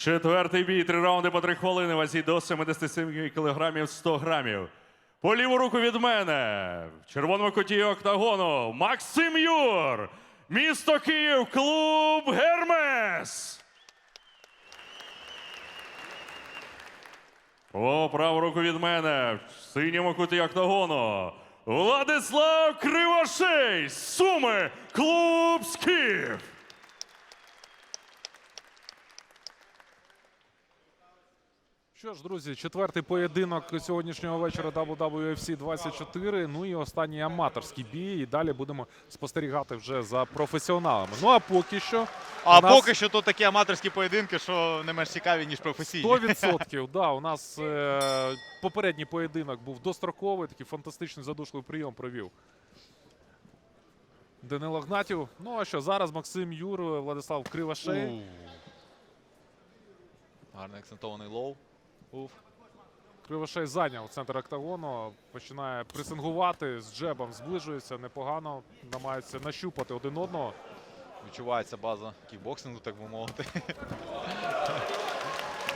Четвертий бій, три раунди по три хвилини, вазі до 77 кілограмів 100 грамів. По ліву руку від мене, в червоному куті октагону, Максим Юр, місто Київ, клуб Гермес. По праву руку від мене, в синьому куті октагону, Владислав Кривошей, Суми, клуб Скіф. Що ж, друзі, четвертий поєдинок сьогоднішнього вечора WWFC 24. Ну і останній аматорський бій. І далі будемо спостерігати вже за професіоналами. Ну а поки що. А нас поки що тут такі аматорські поєдинки, що не менш цікаві, ніж професійні. 100%. Да, у нас е, попередній поєдинок був достроковий, такий фантастичний задушливий прийом провів. Данило Гнатів. Ну а що зараз Максим Юр, Владислав Кривошей. У. Гарний акцентований лоу. Уф. Кривошей зайняв центр октагону, починає пресингувати, з джебом зближується непогано, намагається нащупати один одного. Відчувається база кікбоксингу, так би мовити.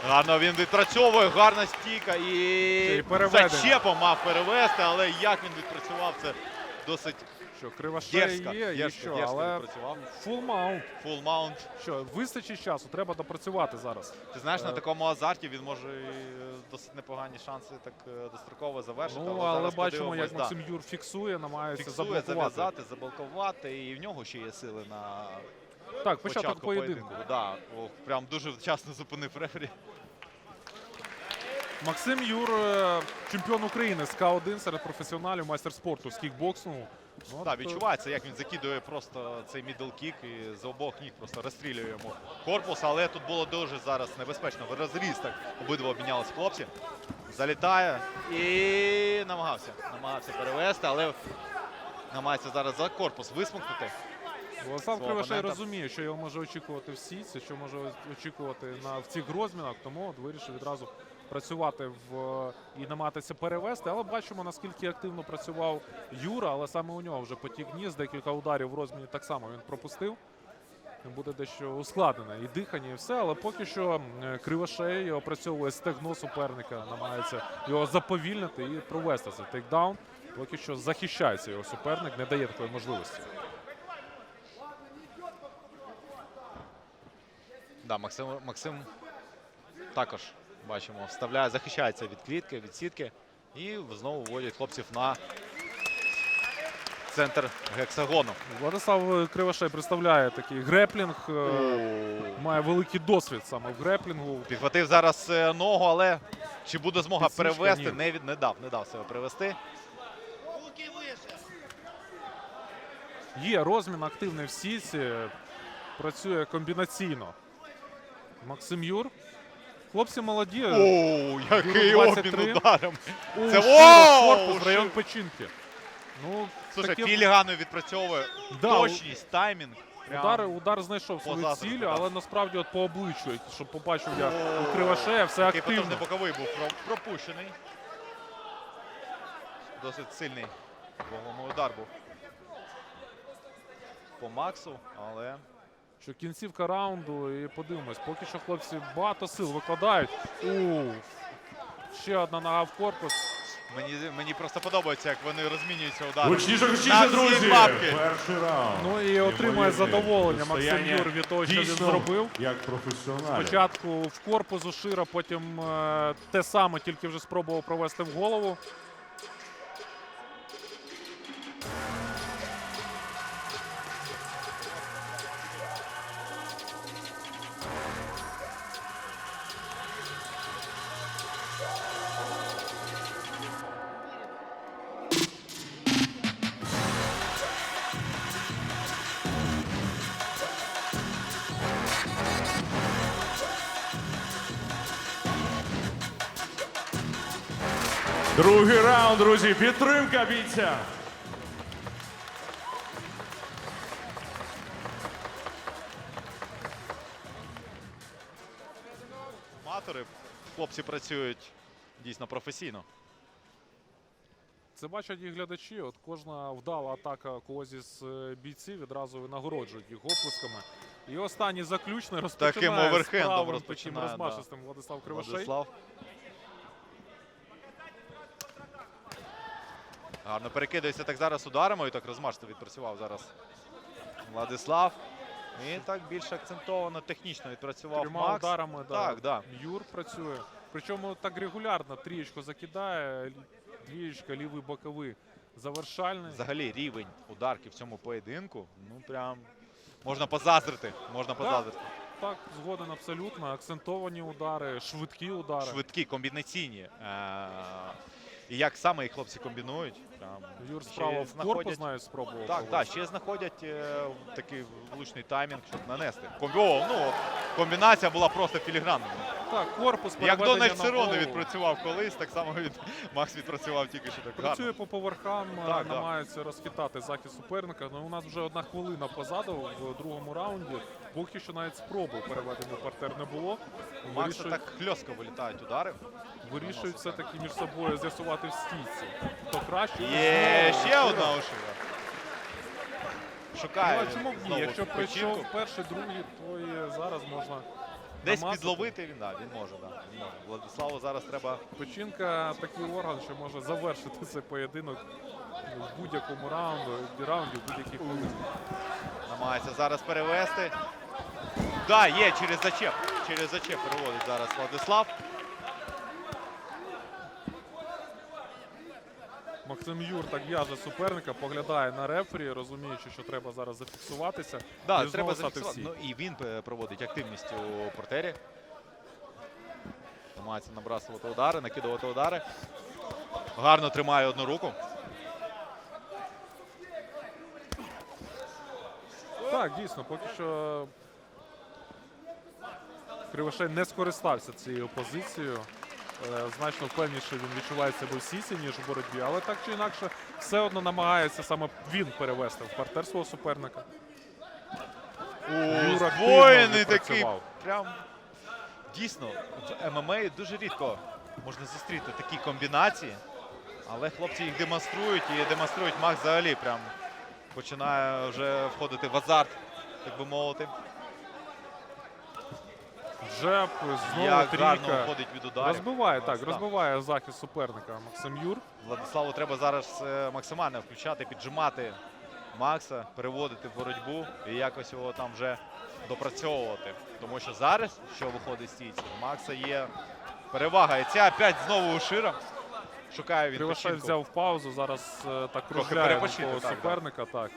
Гарно він відпрацьовує, гарна стійка І і зачепом мав перевести, але як він відпрацював, це досить Що Кривошей дерзко. є, і Дерзко, що, дерзко але відпрацював. фул маунт. Фул маунт. Що, вистачить часу, треба допрацювати зараз. Ти знаєш, на Е. такому азарті він може і е, досить непогані шанси так е, достроково завершити. Ну, але але бачимо, як да. Максим Юр фіксує, намагається фіксує, заблокувати. зав'язати, заблокувати, і в нього ще є сили на Так, початок початку поєдинку. поєдинку. Да. О, прям дуже вчасно зупинив рефері. Максим Юр, е, чемпіон України з К1 серед професіоналів, майстер спорту з кікбоксу. Ну, Так, е, відчувається, як він закидує просто цей мідл кік і з обох ніг просто розстрілює йому корпус. Але тут було дуже зараз небезпечно. В розріз так обидва обмінялися хлопці. Залітає і намагався. Намагався перевести, але намагається зараз за корпус висмикнути. Свого Кривошей розуміє, що його може очікувати в сітці, що може очікувати на в цих розмінах, тому от вирішив відразу працювати в і намагатися перевести. Але бачимо, наскільки активно працював Юра, але саме у нього вже потік ніс, декілька ударів в розміні так само він пропустив. Буде дещо ускладнене і дихання, і все, але поки що е, Кривошей опрацьовує стегно суперника, намагається його заповільнити і провести цей тейкдаун. Поки що захищається його суперник, не дає такої можливості. Да, Максим, Максим також бачимо, вставляє, захищається від клітки, від сітки. І знову вводять хлопців на центр гексагону. Владислав Кривошей представляє такий греплінг, е, має великий досвід саме в греплінгу. Підхватив зараз е, ногу, але чи буде змога Підсічка перевести? ні. Не, від- не дав, не дав себе перевести. Є розмін активний в сіці, працює комбінаційно. Максим Юр. Хлопці молоді. Оу, який обмін 23. ударом. Це- корпус район печінки. Ну, Слушай, таке- філіганою відпрацьовує. Да, Точність, таймінг. Удар, удар знайшов свою ціль, але насправді от по обличчю, щоб побачив я у Кривошея, все Такий активно. потужний боковий був пропущений. Досить сильний вогомий удар був. По Максу, але Що кінцівка раунду, і подивимось, поки що хлопці багато сил викладають. У ще одна нога в корпус. мені, мені просто подобається, як вони розмінюються ударами. Гучніше, гучніше, друзі! бабки. Перший раунд. Ну і отримує задоволення Максим Юр від того, що він зробив. Як професіонал. Спочатку в корпус у Шира, потім е, те саме, тільки вже спробував провести в голову. Другий раунд, друзі. Підтримка бійця. Аматори, хлопці працюють дійсно професійно. Це бачать і глядачі. От кожна вдала атака когось із е, бійців відразу нагороджують їх оплесками. І останній заключний розпочинає Таким оверхендом правим, таким розпочинає, да. Владислав Кривошей. Владислав. Гарно перекидається так зараз ударами і так розмашисто відпрацював зараз Владислав. І так більш акцентовано технічно відпрацював Трьома Макс. ударами Так, да. Юр працює. Причому так регулярно трієчку закидає, двієчка, лівий боковий завершальний. Взагалі рівень ударки в цьому поєдинку. Ну прям можна позаздрити. Можна позаздрити. Так, згоден абсолютно. Акцентовані удари, швидкі удари. Швидкі, комбінаційні. Е- І як саме їх хлопці комбінують. Прям Юр справа в знаходять- корпус навіть спробував. Так, так, ще знаходять е, такий влучний таймінг, щоб нанести. Комбі... О, ну, комбінація була просто філігранною. Так, корпус Як переведення Дональд на голову. відпрацював колись, так само від... Макс відпрацював тільки що так Працює гарно. по поверхам, Так, е, да. намагається розхитати захист суперника. Ну, у нас вже одна хвилина позаду в другому раунді. Поки що навіть спроби переведення партер не було. Макса Вирішують, так хльостко вилітають удари. вирішують все-таки між собою з'ясувати в стійці. Хто краще? Є ще одна. Ну, Шукає. а чому б ні? знову Якщо печінку. прийшов перший, другий, то і зараз можна Десь намазати. підловити він, да, він може, да, він може. Владиславу зараз треба Печінка такий орган, що може завершити цей поєдинок в будь-якому раунду, раунді, в будь-якій хвилині. намагається зараз перевести. Да, є через зачеп. Через зачеп переводить зараз Владислав. Максим Юр так в'яже суперника, поглядає на рефері, розуміючи, що треба зараз зафіксуватися. Да, і треба зафіксувати. Ну, і він е, проводить активність у портері. Намагається набрасувати удари, накидувати удари. Гарно тримає одну руку. Так, дійсно, поки що Кривошей не скористався цією позицією. Е, Значно впевніше він відчуває себе в сіці, ніж у боротьбі, але так чи інакше все одно намагається саме він перевести в партер свого суперника. Юра такий. Прям дійсно в ММА дуже рідко можна зустріти такі комбінації. Але хлопці їх демонструють і демонструють Макс взагалі прям починає вже входити в азарт, так би мовити. Джеб, знову Як гарно трійка. входить від ударів. Розбиває, так, розбиває захист суперника Максим Юр. Владиславу треба зараз е, максимально включати, піджимати Макса, переводити в боротьбу і якось його там вже допрацьовувати. Тому що зараз, що виходить з стійці, у Макса є перевага. І ця опять знову Ушира. Шукає він Кривошей починку. взяв паузу, зараз е, так кружляє перепочити, навколо так, суперника, так,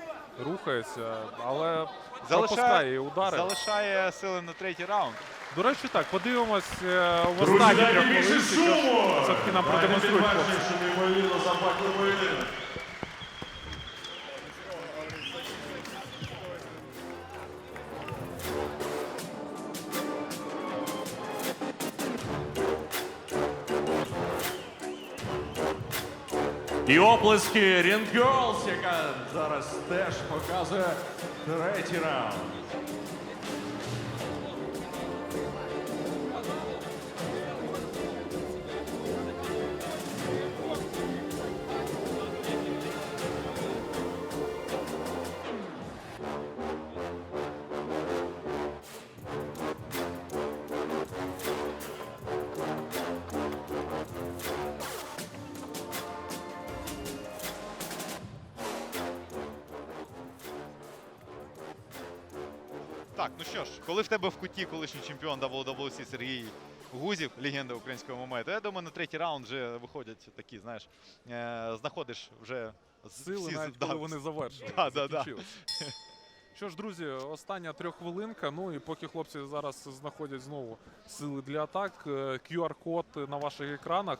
рухається, але Залишає, пропускає удари. залишає сили на третій раунд. До речі, так, подивимось е, в Друзі, останні дайте трьох хвилинці, що ж все-таки нам продемонструють хлопці. неймовірно запеклий поєдинок. І оплески Girls, яка зараз теж показує третій раунд. Так, ну що ж, коли в тебе в куті колишній чемпіон WWC Сергій Гузів, легенда українського ММА, то я думаю, на третій раунд вже виходять такі, знаєш, е, знаходиш вже Сили, всі навіть да, коли вони завершили. Да, да, да. Що ж, друзі, остання трьоххвилинка. Ну і поки хлопці зараз знаходять знову сили для атак. е, QR-код на ваших екранах.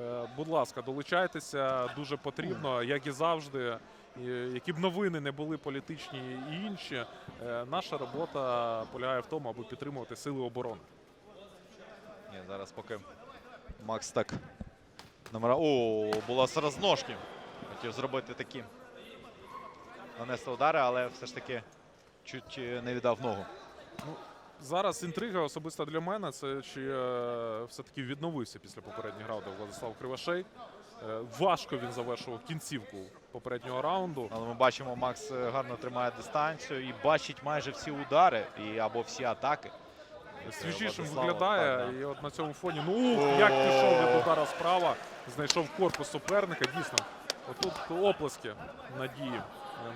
Е, Будь ласка, долучайтеся, дуже потрібно, як і завжди. І Які б новини не були політичні і інші, е, наша робота полягає в тому, аби підтримувати сили оборони. Ні, зараз поки Макс так номера. О, була з розножки. Хотів зробити такі. Нанести удари, але все ж таки чуть е, не віддав ногу. Зараз інтрига особисто для мене це чи е, все-таки відновився після попередніх раундів Владислав Кривошей. Е, Важко він завершував кінцівку попереднього раунду. Але ми бачимо, Макс е, гарно тримає дистанцію і бачить майже всі удари і або всі атаки. Свіжішим Владислава, виглядає. так, да. І от на цьому фоні. Ну ух, як пішов від удара справа, знайшов корпус суперника. Дійсно, отут оплески надії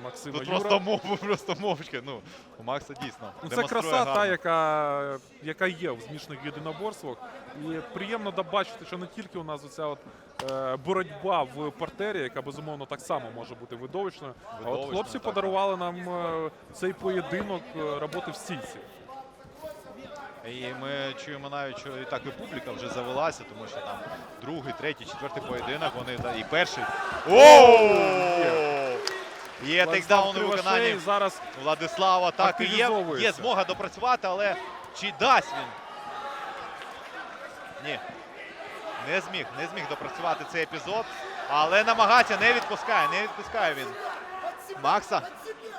Максима Тут Юра. просто мов, просто мовчки. Ну, у Макса дійсно. Ну, це демонструє краса, та, яка, яка є в змішаних єдиноборствах. І приємно да бачити, що не тільки у нас оця от, е, боротьба в партері, яка безумовно так само може бути видовищною. А от хлопці так. подарували нам е, цей поєдинок е, роботи в стійці. І ми чуємо навіть, що і так і публіка вже завелася, тому що там другий, третій, четвертий поєдинок. Вони та- і перший. О! Є тейкдаун у виконанні зараз Владислава. Так і є, є змога допрацювати, але чи дасть він? Ні. Не зміг, не зміг допрацювати цей епізод, але намагається, не відпускає, не відпускає він. Макса.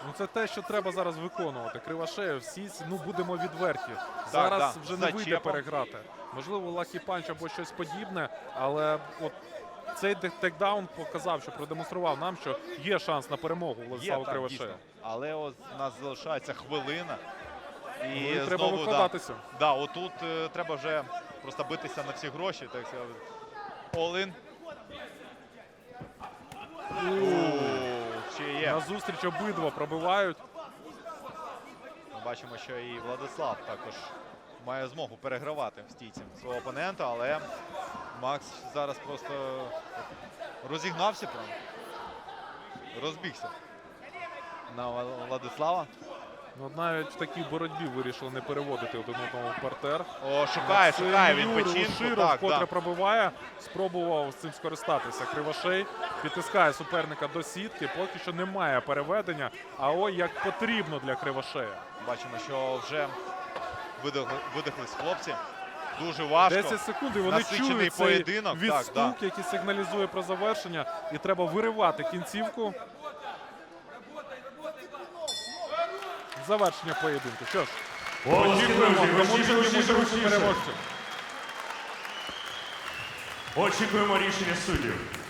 Ну це те, що треба зараз виконувати. Кривошеєв, всі ну будемо відверті. Зараз да, вже не вийде переграти. Можливо, лакі панч або щось подібне, але от цей текдаун показав, що продемонстрував нам, що є шанс на перемогу Владислава Кривошея. Але от у нас залишається хвилина. І, Ну, і треба знову, да, викладатися. Да, отут е, треба вже просто битися на всі гроші, так сказати. All-in. Є. На зустріч обидва пробивають. Ми бачимо, що і Владислав також має змогу перегравати в стійці свого опонента, але Макс зараз просто розігнався прям. Розбігся на Владислава. Ну, навіть в такій боротьбі вирішили не переводити один одного в партер. О, шукає, Максим шукає він починку. Так, котре да. пробиває, спробував з цим скористатися. Кривошей підтискає суперника до сітки. Поки що немає переведення. А ой, як потрібно для Кривошея. Бачимо, що вже видихли, видихлись хлопці. Дуже важко. 10 секунд, і вони Насичений чують цей поєдинок, так, відстук, да. який сигналізує про завершення. І треба виривати кінцівку. Завершення поєдинку. Що ж, очікуємо, гучніше. Очікуємо рішення суддів.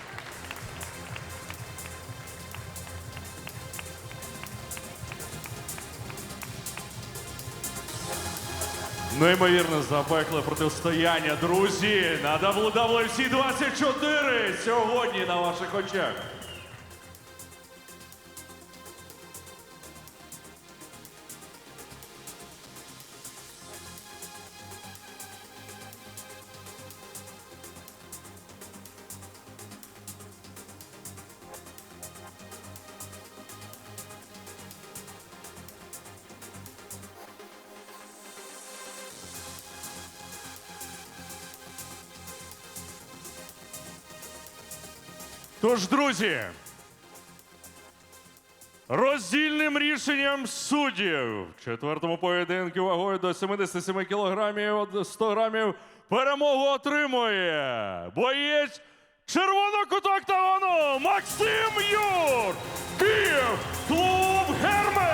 Неймовірне запекле протистояння, друзі, на WWFC 24 сьогодні на ваших очах. Тож, друзі, роздільним рішенням суддів в четвертому поєдинку вагою до 77 кілограмів 100 грамів перемогу отримує боєць червоного кута октагону Максим Юр, Київ, клуб Гермес.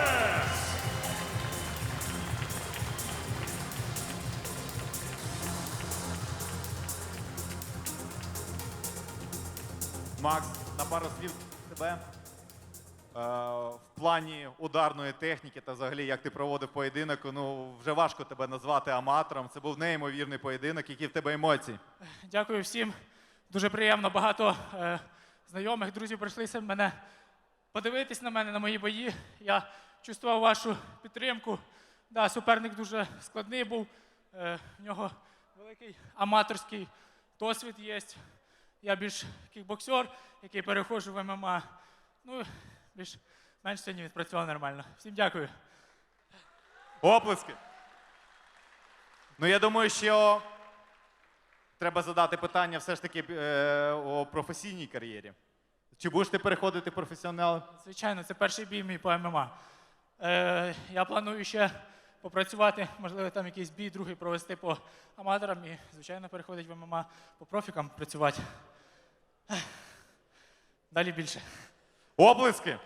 Макс, на пару слів тебе. Е, в плані ударної техніки та взагалі, як ти проводив поєдинок, ну вже важко тебе назвати аматором. Це був неймовірний поєдинок. Які в тебе емоції? Дякую всім. Дуже приємно. Багато е, знайомих, друзів прийшлися мене подивитись на мене, на мої бої. Я чувствував вашу підтримку. Да, суперник дуже складний був. Е, в нього великий аматорський досвід є. Я більш кікбоксер, який переходжу в ММА. Ну, більш менш сьогодні відпрацював нормально. Всім дякую. Оплески. Ну я думаю, що треба задати питання все ж таки е, о професійній кар'єрі. Чи будеш ти переходити професіонал? Звичайно, це перший бій мій по ММА. Е, я планую ще попрацювати, можливо, там якийсь бій другий провести по аматорам і, звичайно, переходить в ММА по профікам працювати. Далі більше. Оплески!